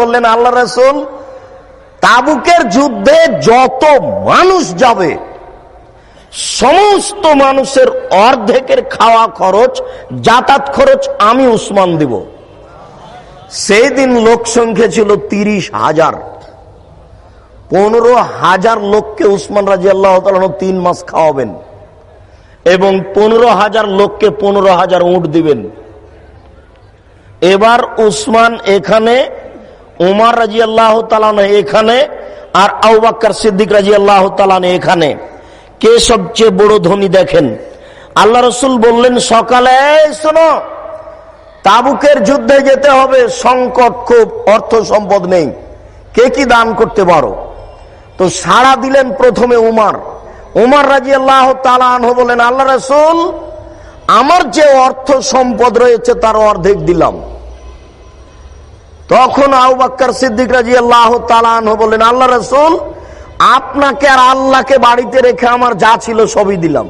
বললেন, আল্লাহ রসুল, তাবুকের যুদ্ধে যত মানুষ যাবে, সমস্ত মানুষের অর্ধেকের খাওয়া খরচ, যাতায়াত খরচ আমি উসমান দিব। সেই দিন লোক সংখ্যা ছিল তিরিশ হাজার। পনেরো হাজার লোককে উসমান রাজি আল্লাহ তিন মাস খাওয়াবেন এবং পনেরো হাজার লোককে পনেরো হাজার উঁট দিবেন। এবার উসমান এখানে, উমার রাজি আল্লাহ এখানে, আর আউবাক্কর সিদ্দিক রাজি আল্লাহ এখানে। কে সবচেয়ে বড় ধনী দেখেন? আল্লাহ রসুল বললেন, সকালে শোনো, তাবুকের যুদ্ধে যেতে হবে, সংকট খুব, অর্থ সম্পদ নেই। কে কি দান করতে পারো? তো সাড়া দিলেন প্রথমে উমার। উমার রাজি আল্লাহ বলেন আল্লাহ রসুল, আমার যে অর্থ সম্পদ রয়েছে, তার অর্ধেক দিলাম। তখন আউবাক্কর সিদ্দিক রাজি আল্লাহ তালাহ বললেন, আল্লাহ রসুল, আপনাকে আর আল্লাহকে বাড়িতে রেখে আমার যা ছিল সবই দিলাম।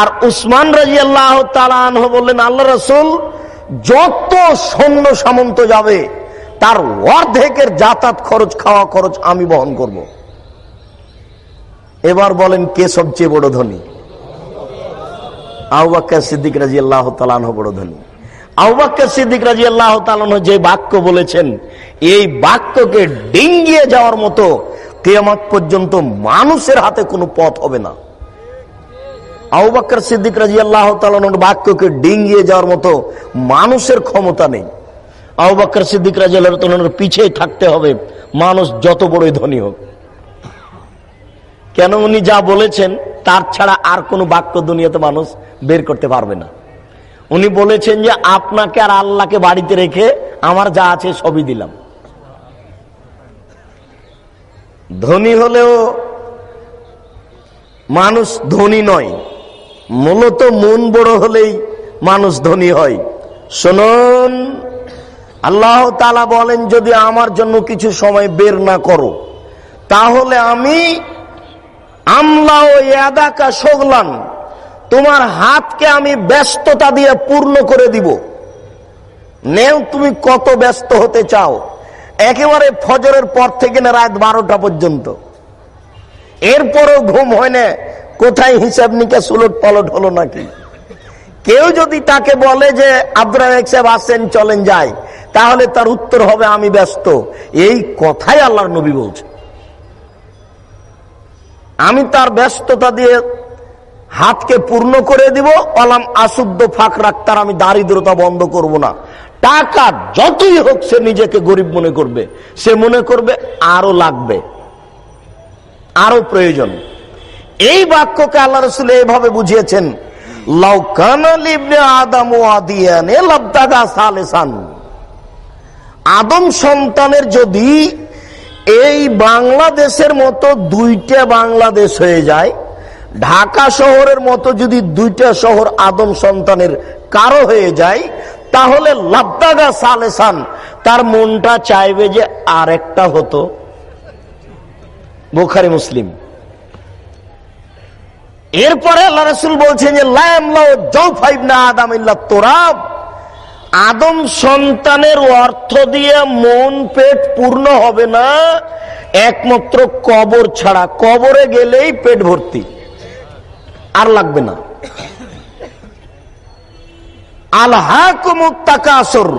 আর উসমান রাজি আল্লাহ তালাহ বললেন, আল্লাহ রসুল, যত সৈন্য সামন্ত যাবে, তার অর্ধেকের যাতায়াত খরচ, খাওয়া খরচ আমি বহন করব। এবার বলেন, কে সবচেয়ে বড় ধনী? আউবাক্কা সিদ্দিক রাজি আল্লাহ তালান বড় ধনী। সিদ্দিক যে বাক্য বলেছেন, এই বাক্যকে ডিঙ্গিয়ে যাওয়ার মতো কেয়ামত পর্যন্ত মানুষের হাতে কোনো পথ হবে না। আউবাক্কর সিদ্দিক রাজি আল্লাহ বাক্যকে ডিঙ্গিয়ে যাওয়ার মতো মানুষের ক্ষমতা নেই। আউবাক্কর সিদ্দিক রাজি আল্লাহ পিছিয়ে থাকতে হবে, মানুষ যত বড়ই ধনী হোক। কেন উনি যা বলেছেন, তার ছাড়া আর কোনো বাক্য দুনিয়াতে মানুষ বের করতে পারবে না। উনি বলেছেন যে আপনাকে আর আল্লাহকে বাড়িতে রেখে আমার যা আছে সবই দিলাম। ধনী হলেও মানুষ ধনী নয়, মূলত মন বড় হলেই মানুষ ধনী হয়। শুনুন, আল্লাহ তালা বলেন, যদি আমার জন্য কিছু সময় বের না করো, তাহলে আমি আমলা ও এদাকা সগলান তোমার হাতকে আমি ব্যস্ততা দিয়ে পূর্ণ করে দিব। নেও, তুমি কত ব্যস্ত হতে চাও? একেবারে ফজরের পর থেকে না রাত বারোটা পর্যন্ত। এরপরও ঘুম হয় না, কোথায় হিসাব নিকাশ উলট পালট হলো নাকি? কেউ যদি তাকে বলে যে আব্দুল আসেন, চলেন যাই, তাহলে তার উত্তর হবে, আমি ব্যস্ত। এই কথাই আল্লাহর নবী বলছে আমি তার ব্যস্ততা দিয়ে হাতকে পূর্ণ করে দিব, অলাম আশুদ্ধ ফাঁক রাখতার আমি দারিদ্রতা বন্ধ করব না। টাকা যতই হোক সে নিজেকে গরিব মনে করবে, সে মনে করবে আরও লাগবে, আরও প্রয়োজন। এই বাক্যকে আল্লাহ রসুল এইভাবে বুঝিয়েছেন আদম সন্তানের যদি এই বাংলাদেশের মতো দুইটা বাংলাদেশ হয়ে যায় ঢাকা শহরের মতো যদি দুইটা শহর আদম সন্তানের কারও হয়ে যায়, তাহলে লাবদাগা সালেসান তার মনটা চাইবে যে আরেকটা হতো। বোখারি, মুসলিম। এরপরে আল্লাহ রসুল বলছেন যে আদম তোরাব। আদম সন্তানের অর্থ দিয়ে মন পেট পূর্ণ হবে না, একমাত্র কবর ছাড়া। কবরে গেলেই পেট ভর্তি। আর লাগবে না। আলহাকুমুত্তাকাসর।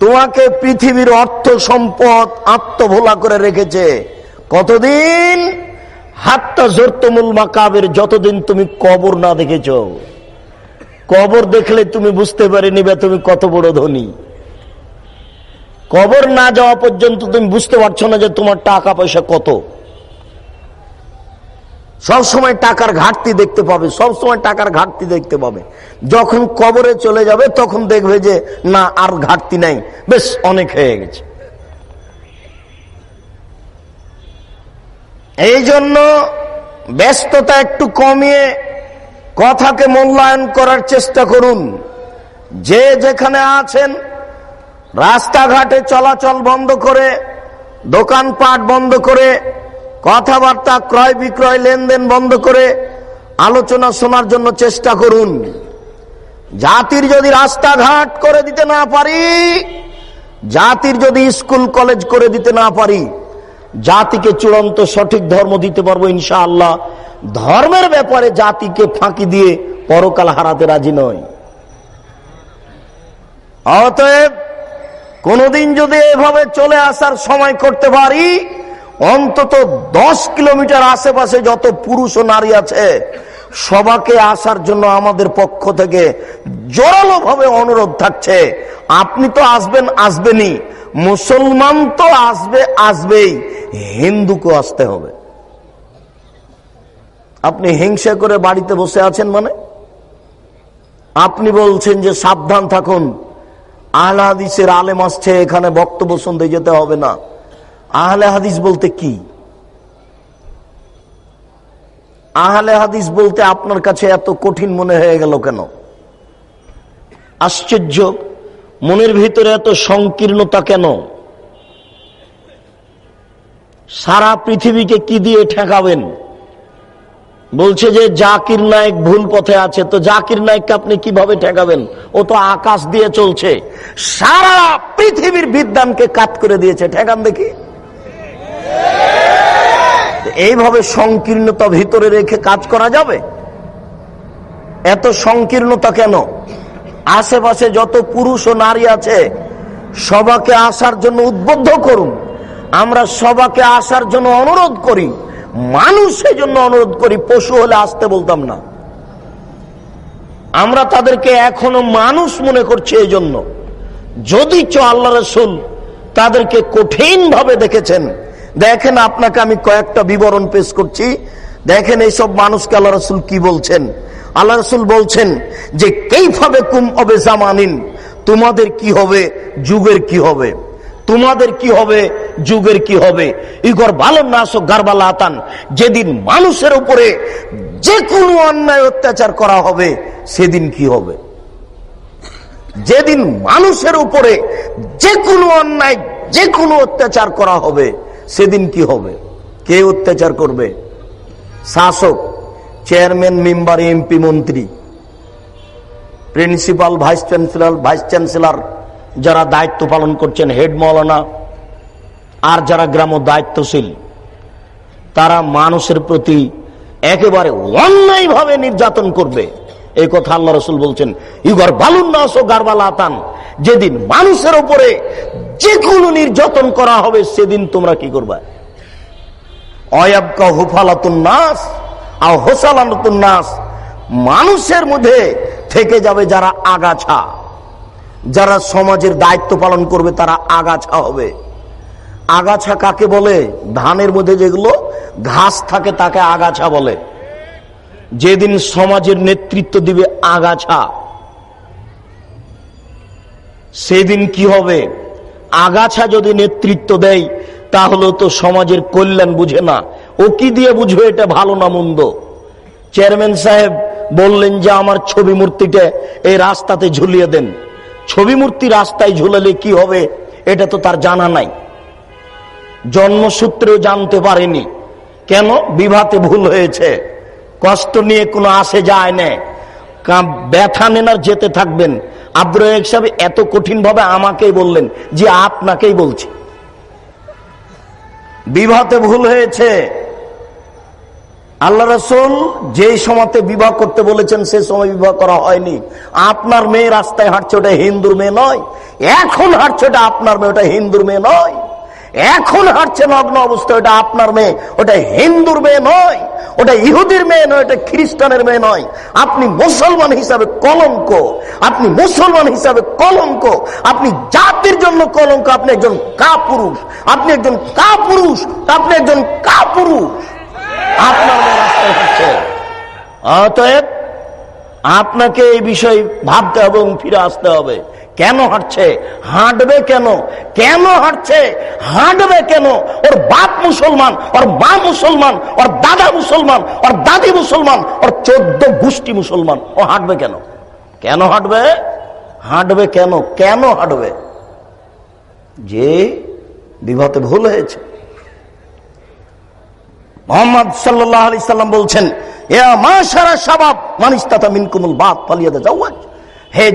তোমাকে পৃথিবীর অর্থ সম্পদ আত্মভোলা করে রেখেছে। কতদিন? হাতটা জোরতমুল মাকাবের যতদিন তুমি কবর না দেখেছ। কবর দেখলে তুমি বুঝতে পারে নিবে তুমি কত বড় ধনী। কবর না যাওয়া পর্যন্ত তুমি বুঝতে পারছ না যে তোমার টাকা পয়সা কত। সব সময় টাকার ঘাটতি দেখতে পাবে, সব সময় টাকার ঘাটতি দেখতে পাবে। যখন কবরে চলে যাবে, তখন দেখবে যে, না, আর ঘাটতি নাই। বেশ, অনেক হয়ে গেছে। এই জন্য ব্যস্ততা একটু কমিয়ে কথাকে মূল্যায়ন করার চেষ্টা করুন। যে যেখানে আছেন, রাস্তাঘাটে চলাচল বন্ধ করে, দোকানপাট বন্ধ করে কথাবার্তা, ক্রয় বিক্রয় লেনদেন বন্ধ করে আলোচনা শোনার জন্য চেষ্টা করুন। জাতির যদি রাস্তাঘাট করে দিতে না পারি, জাতির যদি স্কুল, কলেজ করে দিতে না পারি, জাতিকে চূড়ান্ত সঠিক ধর্ম দিতে পারব ইনশাআল্লাহ। ধর্মের ব্যাপারে জাতিকে ফাঁকি দিয়ে পরকাল হারাতে রাজি নয় অতএব কোনদিন যদি এভাবে চলে আসার সময় করতে পারি অন্তত দশ কিলোমিটার আশেপাশে যত পুরুষ ও নারী আছে, সবাকে আসার জন্য আমাদের পক্ষ থেকে জোরালো ভাবে অনুরোধ থাকছে। আপনি তো আসবেন, আসবেনই। মুসলমান তো আসবে, আসবেই। হিন্দুকে আসতে হবে। আপনি হিংসা করে বাড়িতে বসে আছেন মানে? আপনি বলছেন যে সাবধান থাকুন। আহলে হাদিসের আলেম আসছে, এখানে বক্তব্য শুনতে যেতে হবে না। আহলে হাদিস বলতে কি? আহলে হাদিস বলতে আপনার কাছে এত কঠিন মনে হয়ে গেল কেন? আশ্চর্য, মনের ভিতরে এত সংকীর্ণতা কেন? সারা পৃথিবীকে কি দিয়ে ঠেকাবেন? বলছে যে জাকির নায়ক ভুল পথে আছে, তো জাকির নায়ককে আপনি কীভাবে ঠেকাবেন? ও তো আকাশ দিয়ে চলছে, সারা পৃথিবীর বিদ্যানকে কাত করে দিয়েছে, ঠেকান দেখি। এইভাবে সংকীর্ণতা ভিতরে রেখে কাজ করা যাবে? এত সংকীর্ণতা কেন? আশেপাশে যত পুরুষ ও নারী আছে, সবাকে আসার জন্য উদ্বুদ্ধ করুন। আমরা সবাকে আসার জন্য অনুরোধ করি। মানুষের জন্য অনুরোধ করি, পশু হলে আসতে বলতাম না। আমরা তাদেরকে এখনও মানুষ মনে করছি এই জন্য যদি চ আল্লাহ রসুল তাদেরকে কঠিন ভাবে দেখেছেন দেখেন আপনাকে আমি কয়েকটা বিবরণ পেশ করছি। দেখেন এইসব মানুষকে আল্লাহ রসুল কি বলছেন? আল্লাহ রসুল বলছেন যে কেইভাবে কুম অবে জামানিন? তোমাদের কি হবে? যুগের কি হবে? তোমাদের কি হবে? যুগের কি হবে? ইগর ভালো না আসো গারবালা আতান যেদিন মানুষের উপরে যে কোনো অন্যায় অত্যাচার করা হবে, সেদিন কি হবে? যেদিন মানুষের উপরে যে কোনো অন্যায় যে কোনো অত্যাচার করা হবে সেদিন কি হবে? কে অত্যাচার করবে? শাসক, চেয়ারম্যান, মেম্বার, এমপি, মন্ত্রী, principal, vice chancellor vice chancellor যারা দায়িত্ব পালন করছেন, হেড মৌলানা, আর যারা গ্রাম দায়িত্বশীল, তারা মানুষের প্রতি একেবারে অন্যায় ভাবে নির্যাতন করবে। এই কথা আল্লাহ রসুল বলছেন, ইগর বালুন নাস ও গারবালাতান যেদিন মানুষের উপরে যে নির্যাতন করা হবে, সেদিন তোমরা কি করবা? অয়াবকা হুফালাতুন নাস আর হোসালাতুন নাস। মানুষের মধ্যে থেকে যাবে যারা আগাছা। যারা সমাজের দায়িত্ব পালন করবে, তারা আগাছা হবে। আগাছা কাকে বলে? ধানের মধ্যে যেগুলো ঘাস থাকে, তাকে আগাছা বলে। যেদিন সমাজের নেতৃত্ব দিবে আগাছা, সেদিন কি হবে? আগাছা যদি নেতৃত্ব দেয়, তাহলে তো সমাজের কল্যাণ বুঝে না। ও কি দিয়ে বুঝবে এটা ভালো না মন্দ? চেয়ারম্যান সাহেব বললেন যে আমার ছবি মূর্তিটা এই রাস্তাতে ঝুলিয়ে দেন। ছবি মূর্তি রাস্তায় ঝুলালে কি হবে, এটা তো তার জানা নাই। জন্মসূত্রেও জানতে পারেনি। কেন? বিভাতে ভুল হয়েছে। কষ্ট নিয়ে কোনো আসে যায় না। ব্যথা নেনার যেতে থাকবেন। আব্দুর রাজাক সাহেব এত কঠিন ভাবে আমাকেই বললেন, যে আপনাকেই বলছি। বিবাহতে ভুল হয়েছে। আল্লাহ রসুল যে সময়তে বিবাহ করতে বলেছেন, সে সময় বিবাহ করা হয়নি। আপনার মেয়ে রাস্তায় হাঁটছে, ওটা হিন্দুর মেয়ে নয়। এখন হাঁটছে, ওটা আপনার মেয়ে, ওটা হিন্দুর মেয়ে নয়। এখন হাঁটছে নগ্ন অবস্থায় ওটা আপনার মেয়ে, ওটা হিন্দুর মেয়ে নয়, ওটা ইহুদির মেয়ে নয়, ওটা খ্রিস্টানের মেয়ে নয়। আপনি মুসলমান হিসাবে কলঙ্ক, আপনি মুসলমান হিসাবে কলঙ্ক, আপনি জাতির জন্য কলঙ্ক, আপনি একজন কা পুরুষ আপনি একজন কা পুরুষ আপনি একজন কা পুরুষ আপনার মেয়ে রাস্তায় অতএব আপনাকে এই বিষয়ে ভাবতে হবে এবং ফিরে আসতে হবে। কেন হাঁটছে? হাঁটবে কেন? কেন হাঁটছে? হাঁটবে কেন? ওর বাপ মুসলমান, ওর মা মুসলমান, ওর দাদা মুসলমান, ওর দাদি মুসলমান, ওর চোদ্দ গোষ্ঠী মুসলমান। ও হাঁটবে কেন? কেন হাঁটবে? হাঁটবে কেন? কেন হাঁটবে? যে বিবাহতে ভুল হয়েছে। মোহাম্মদ সাল্লাহ আলি সাল্লাম বলছেন এ মা সারা সাবাব মানিস্তাতা মিনকুমুল বাপ পালিয়াদা যাওয়াজ। হে